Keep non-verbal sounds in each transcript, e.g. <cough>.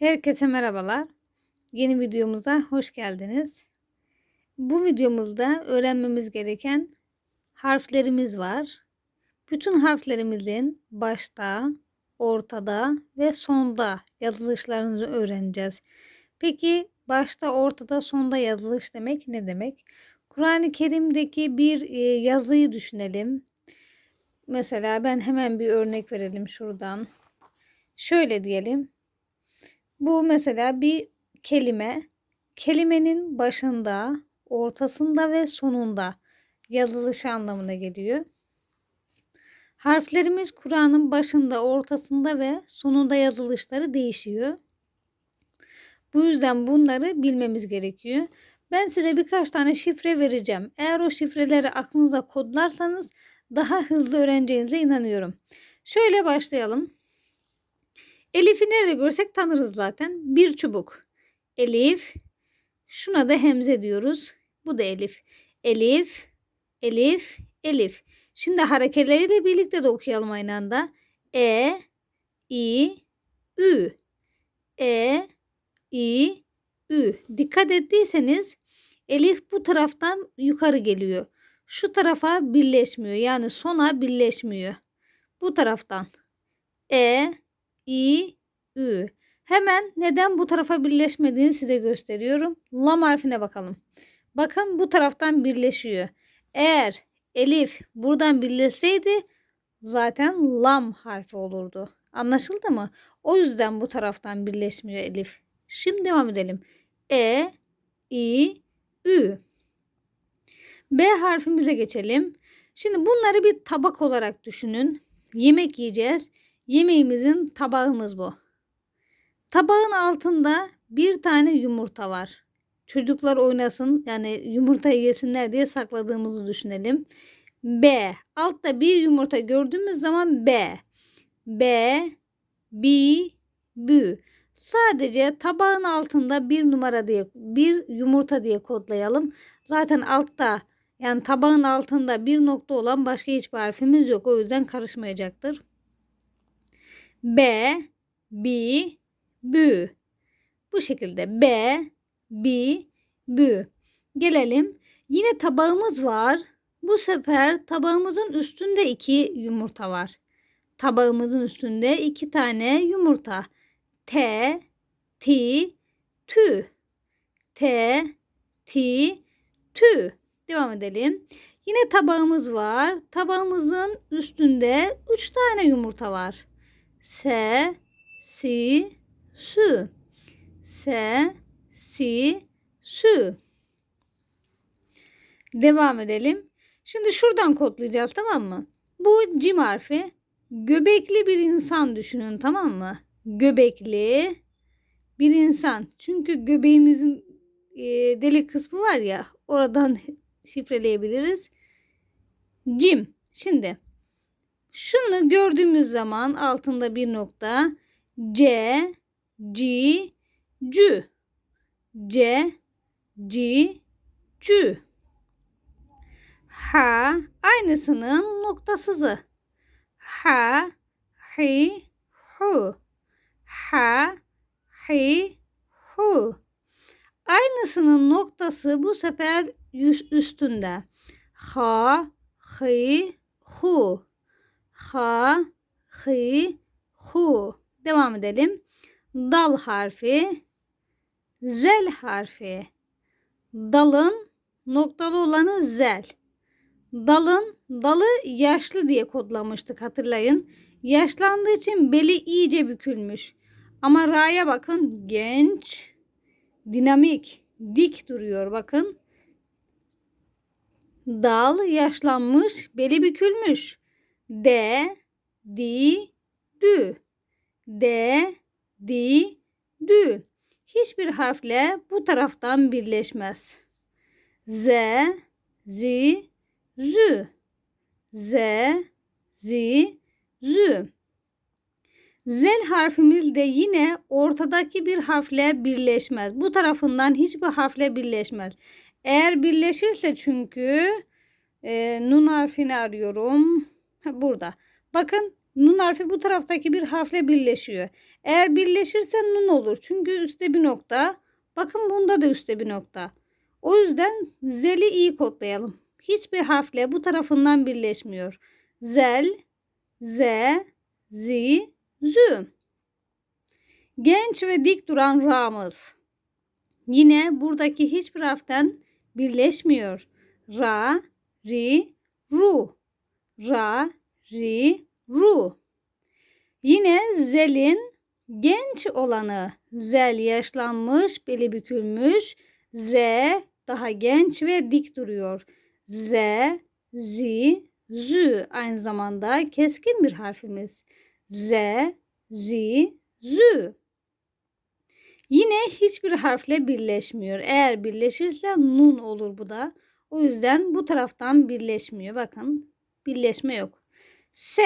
Herkese merhabalar. Yeni videomuza hoş geldiniz. Bu videomuzda öğrenmemiz gereken harflerimiz var. Bütün harflerimizin başta, ortada ve sonda yazılışlarını öğreneceğiz. Peki başta, ortada, sonda yazılış demek ne demek? Kur'an-ı Kerim'deki bir e, yazıyı düşünelim. Mesela ben hemen bir örnek verelim şuradan. Şöyle diyelim. Bu mesela bir kelime. Kelimenin başında, ortasında ve sonunda yazılışı anlamına geliyor. Harflerimiz Kur'an'ın başında, ortasında ve sonunda yazılışları değişiyor. Bu yüzden bunları bilmemiz gerekiyor. Ben size birkaç tane şifre vereceğim. Eğer o şifreleri aklınıza kodlarsanız daha hızlı öğreneceğinize inanıyorum. Şöyle başlayalım. Elif'i nerede görsek tanırız zaten. Bir çubuk. Elif. Şuna da hemze diyoruz. Bu da elif. Elif, elif, elif. Şimdi hareketleri de birlikte de okuyalım aynı anda. E, I, Ü. E, I, Ü. Dikkat ettiyseniz elif bu taraftan yukarı geliyor. Şu tarafa birleşmiyor. Yani sona birleşmiyor. Bu taraftan. E, i, ü. Hemen neden bu tarafa birleşmediğini size gösteriyorum. Lam harfine bakalım. Bakın bu taraftan birleşiyor. Eğer elif buradan birleşseydi zaten lam harfi olurdu. Anlaşıldı mı? O yüzden bu taraftan birleşmiyor elif. Şimdi devam edelim. E, i, ü. B harfimize geçelim. Şimdi bunları bir tabak olarak düşünün. Yemek yiyeceğiz. Yemeğimizin tabağımız bu. Tabağın altında bir tane yumurta var. Çocuklar oynasın yani yumurta yesinler diye sakladığımızı düşünelim. B. Altta bir yumurta gördüğümüz zaman B. B, B, B. Sadece tabağın altında bir numara diye bir yumurta diye kodlayalım. Zaten altta yani tabağın altında bir nokta olan başka hiçbir harfimiz yok. O yüzden karışmayacaktır. B, B, B. Bu şekilde B, B, B. Gelelim. Yine tabağımız var. Bu sefer tabağımızın üstünde iki yumurta var. Tabağımızın üstünde iki tane yumurta. T, T, Tü. T, T, Tü. Devam edelim. Yine tabağımız var. Tabağımızın üstünde üç tane yumurta var se, si, sü. Se, si, sü. Devam edelim. Şimdi şuradan kodlayacağız tamam mı? Bu cim harfi. Göbekli bir insan düşünün tamam mı? Göbekli bir insan. Çünkü göbeğimizin e, delik kısmı var ya oradan <laughs> şifreleyebiliriz. Cim. Şimdi şunu gördüğümüz zaman altında bir nokta C, C, C, C, C, C. H aynısının noktasızı. H, H, Hu. H, H, Hu. Aynısının noktası bu sefer üstünde. Ha, hi, hu ha, hi, hu. Devam edelim. Dal harfi, zel harfi. Dalın noktalı olanı zel. Dalın dalı yaşlı diye kodlamıştık hatırlayın. Yaşlandığı için beli iyice bükülmüş. Ama ra'ya bakın genç, dinamik, dik duruyor bakın. Dal yaşlanmış, beli bükülmüş. D, di, dü. D, di, dü. Hiçbir harfle bu taraftan birleşmez. Z, zi, zü. Z, zi, zü. Zel harfimiz de yine ortadaki bir harfle birleşmez. Bu tarafından hiçbir harfle birleşmez. Eğer birleşirse çünkü e, nun harfini arıyorum burada. Bakın nun harfi bu taraftaki bir harfle birleşiyor. Eğer birleşirse nun olur. Çünkü üstte bir nokta. Bakın bunda da üstte bir nokta. O yüzden zeli iyi kodlayalım. Hiçbir harfle bu tarafından birleşmiyor. Zel, z, zi, zü. Genç ve dik duran ra'mız. Yine buradaki hiçbir harften birleşmiyor. Ra, ri, ru. Ra, ri, ru. Yine zelin genç olanı. Zel yaşlanmış, beli bükülmüş. Z daha genç ve dik duruyor. Z, zi, zü aynı zamanda keskin bir harfimiz. Z, zi, zü. Yine hiçbir harfle birleşmiyor. Eğer birleşirse nun olur bu da. O yüzden bu taraftan birleşmiyor. Bakın birleşme yok. S,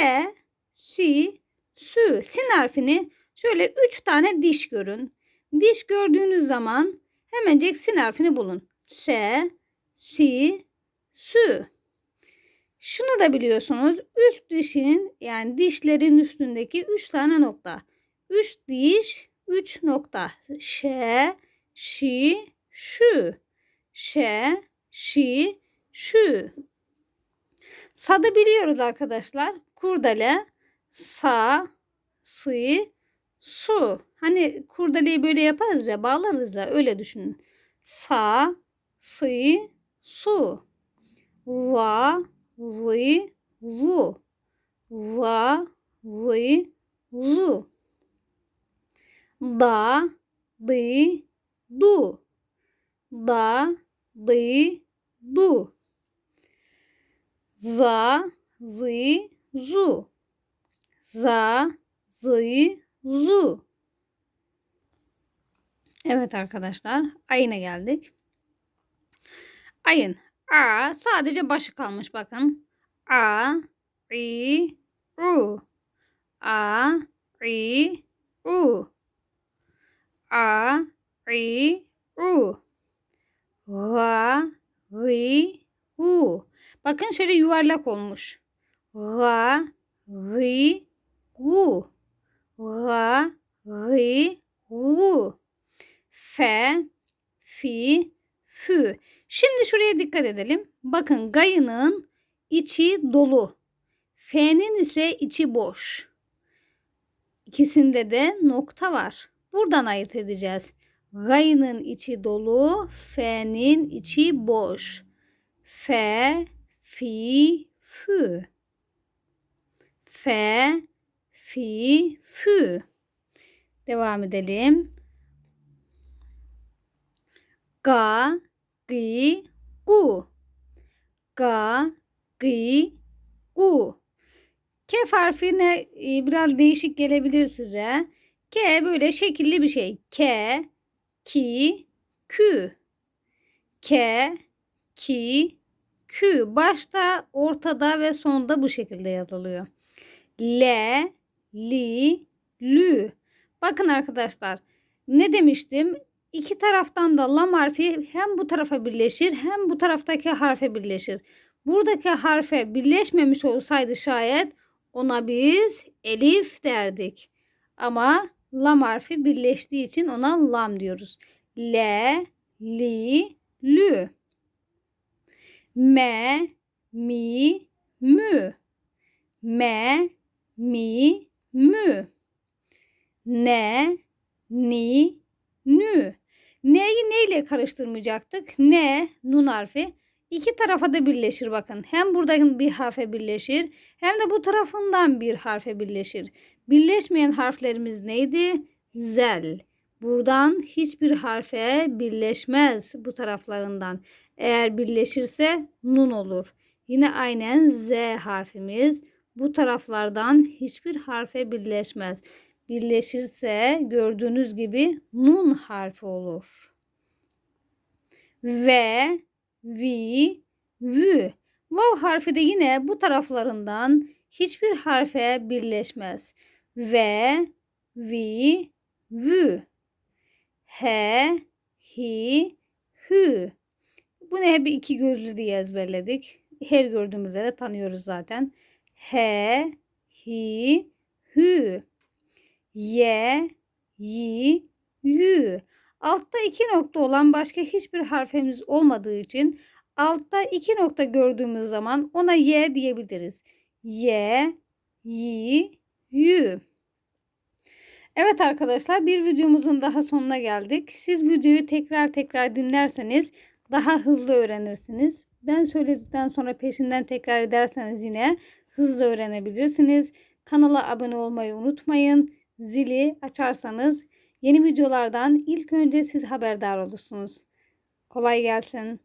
si, sü. Sin harfini şöyle üç tane diş görün. Diş gördüğünüz zaman hemencek sin harfini bulun. S, si, sü. Şunu da biliyorsunuz. Üst dişin yani dişlerin üstündeki üç tane nokta. Üç diş, üç nokta. Ş, şi, şu. Ş, şi, şu. Sadı biliyoruz arkadaşlar. Kurdele, sa, sı, su. Hani kurdeleyi böyle yaparız ya bağlarız ya öyle düşünün. Sa, sı, su. Va, lı, lu. Va, lı, zu. Da, dı, du. Da, dı, du. Za, zı, zu. Za, zı, zu. Evet arkadaşlar ayına geldik. Ayın A sadece başı kalmış bakın. A, I, U. A, I, U. A, I, U. Va, vi, u. Bakın şöyle yuvarlak olmuş. Va, vi, u. Va, vi, u. Fe, fi, fü. Şimdi şuraya dikkat edelim. Bakın gayının içi dolu. F'nin ise içi boş. İkisinde de nokta var. Buradan ayırt edeceğiz. Gayının içi dolu, F'nin içi boş. F, fi, fü. F, fi, fü. Devam edelim. Ga, gi, gu. Ga, gi, gu. Kef harfine e, biraz değişik gelebilir size. K böyle şekilli bir şey. K, ki, kü. K, ki, kü. Başta, ortada ve sonda bu şekilde yazılıyor. L, li, lü. Bakın arkadaşlar ne demiştim? İki taraftan da lam harfi hem bu tarafa birleşir hem bu taraftaki harfe birleşir. Buradaki harfe birleşmemiş olsaydı şayet ona biz elif derdik. Ama lam harfi birleştiği için ona lam diyoruz. L, li, lü. Me, mi, mü. Me, mi, mü. Ne, ni, nü. Neyi neyle karıştırmayacaktık? Ne, nun harfi. İki tarafa da birleşir bakın. Hem buradan bir harfe birleşir hem de bu tarafından bir harfe birleşir. Birleşmeyen harflerimiz neydi? Zel. Buradan hiçbir harfe birleşmez bu taraflarından. Eğer birleşirse nun olur. Yine aynen Z harfimiz bu taraflardan hiçbir harfe birleşmez. Birleşirse gördüğünüz gibi nun harfi olur. Ve, vi, vü. Vav harfi de yine bu taraflarından hiçbir harfe birleşmez. Ve, vi, vü. He, hi, hü. Bunu hep iki gözlü diye ezberledik. Her gördüğümüz yere tanıyoruz zaten. He, hi, hü. Ye, yi, yü. Altta iki nokta olan başka hiçbir harfimiz olmadığı için altta iki nokta gördüğümüz zaman ona y diyebiliriz. Y, yi, yü. Evet arkadaşlar bir videomuzun daha sonuna geldik. Siz videoyu tekrar tekrar dinlerseniz daha hızlı öğrenirsiniz. Ben söyledikten sonra peşinden tekrar ederseniz yine hızlı öğrenebilirsiniz. Kanala abone olmayı unutmayın. Zili açarsanız yeni videolardan ilk önce siz haberdar olursunuz. Kolay gelsin.